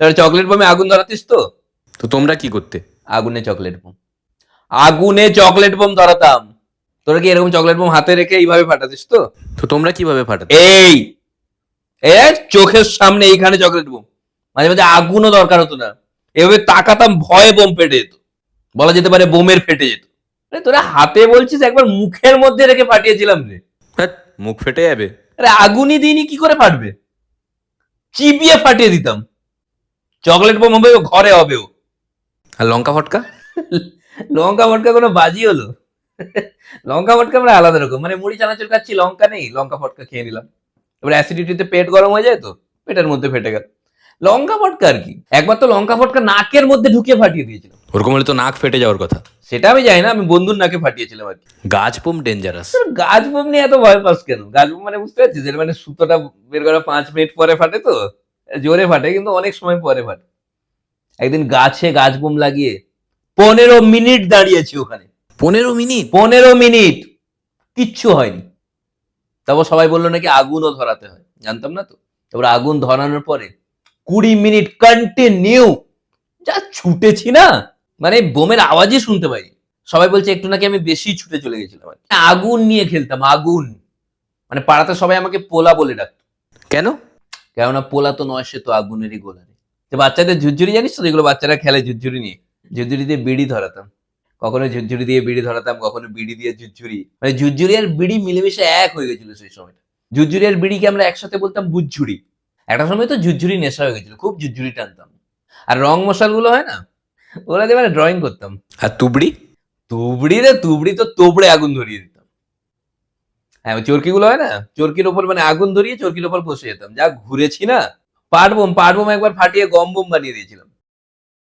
তাহলে চকলেট বোমে আগুন ধরাতিস তো? তো তোমরা কি করতে? আগুনে চকলেট বোম আগুনে চকলেট বোম ধরাতাম। তোরা কি এরকম চকলেট বোম হাতে রেখে এইভাবে ফাটাতিস তো? তো তোমরা কীভাবে ফাটাতে? এই এ চোখের সামনে এইখানে চকলেট বোম মাঝে মাঝে আগুনও দরকার হতো না। এভাবে তাকাতাম ভয়ে বোম ফেটে যেত। বলা যেতে পারে বোমের ফেটে যেত। তোরা হাতে বলছিস একবার মুখের মধ্যে রেখে ফাটিয়েছিলাম রে। মুখ ফেটে যাবে। আরে আগুনই দিইনি কি করে ফাটবে? চিবিয়ে ফাটিয়ে দিতাম। চকলেট বোম হবে ঘরে হবে ও আর লঙ্কা ফটকা? লঙ্কা ফটকা কোনো বাজি হলো? লঙ্কা ফটকা আমরা আলাদা রকম। মানে মুড়ি চানাচুর খাচ্ছি লঙ্কা নেই লঙ্কা ফটকা খেয়ে নিলাম। এবার অ্যাসিডিটিতে পেট গরম হয়ে যায় তো পেটের মধ্যে ফেটে গেল। লঙ্কা ফটকা আর কি। একবার তো লঙ্কা ফটকা নাকের মধ্যে ঢুকিয়ে ফাটিয়ে দিয়েছিলাম। ওরকম হলে তো নাক ফেটে যাওয়ার কথা। সেটা আমি জানি না আমি বন্ধুর নাকে ফাটিয়েছিলাম আর কি। গাছ বোম ডেঞ্জারাস গাছ বোম নিয়ে এত ভয় পাস কেন? গাছ বোম মানে বুঝতে পারছিস? মানে সুতোটা বের করা পাঁচ মিনিট পরে ফাটে তো। জোরে ফাটে কিন্তু অনেক সময় পরে ফাটে। একদিন গাছে গাছ বোম লাগিয়ে পনেরো মিনিট দাঁড়িয়েছি ওখানে। পনেরো মিনিট? পনেরো মিনিট। কিচ্ছু হয়নি। তারপর সবাই বলল নাকি আগুনও ধরাতে হয়। জানতাম না তো। তারপর আগুন ধরানোর পরে কুড়ি মিনিট কন্টিনিউ যা ছুটেছি না। মানে বোমের আওয়াজই শুনতে পাই সবাই বলছে একটু নাকি আমি বেশি ছুটে চলে গেছিলাম আগুন নিয়ে খেলতাম আগুন। মানে পাড়াতে সবাই আমাকে পোলা বলে ডাকতো। কেন? কেননা পোলা তো নয় সে তো আগুনেরই গোলারে। যে বাচ্চাদের ঝুরঝুরি জানিস তো? যেগুলো বাচ্চারা খেলে ঝুরঝুরি নিয়ে। ঝুরঝুরি দিয়ে বিড়ি ধরাতাম। কখনো ঝুরঝুরি দিয়ে বিড়ি ধরাতাম কখনো বিড়ি দিয়ে ঝুরঝুরি। মানে ঝুরঝুরি আর বিড়ি মিলেমিশে এক হয়ে গেছিল সেই সময়টা। ঝুরঝুরি আর বিড়িকে আমরা একসাথে বলতাম বুঝঝুরি। একটা সময় তো ঝুরঝুরি নেশা হয়ে গেছিল খুব ঝুরঝুরি টানতাম। আর রং মশালগুলো হয় না? ওরা দিয়ে মানে ড্রয়িং করতাম। আর তুবড়ি? তুবড়ি রে তুবড়ি তো তোবড়ে আগুন ধরিয়ে দিতাম হ্যাঁ চরকিগুলো হয় না? চরকির ওপর মানে আগুন ধরিয়ে চরকির ওপর বসে যেতাম। যা ঘুরেছি না, পাট বোম পাট বোম একবার ফাটিয়ে গম বোম বানিয়ে দিয়েছিলাম।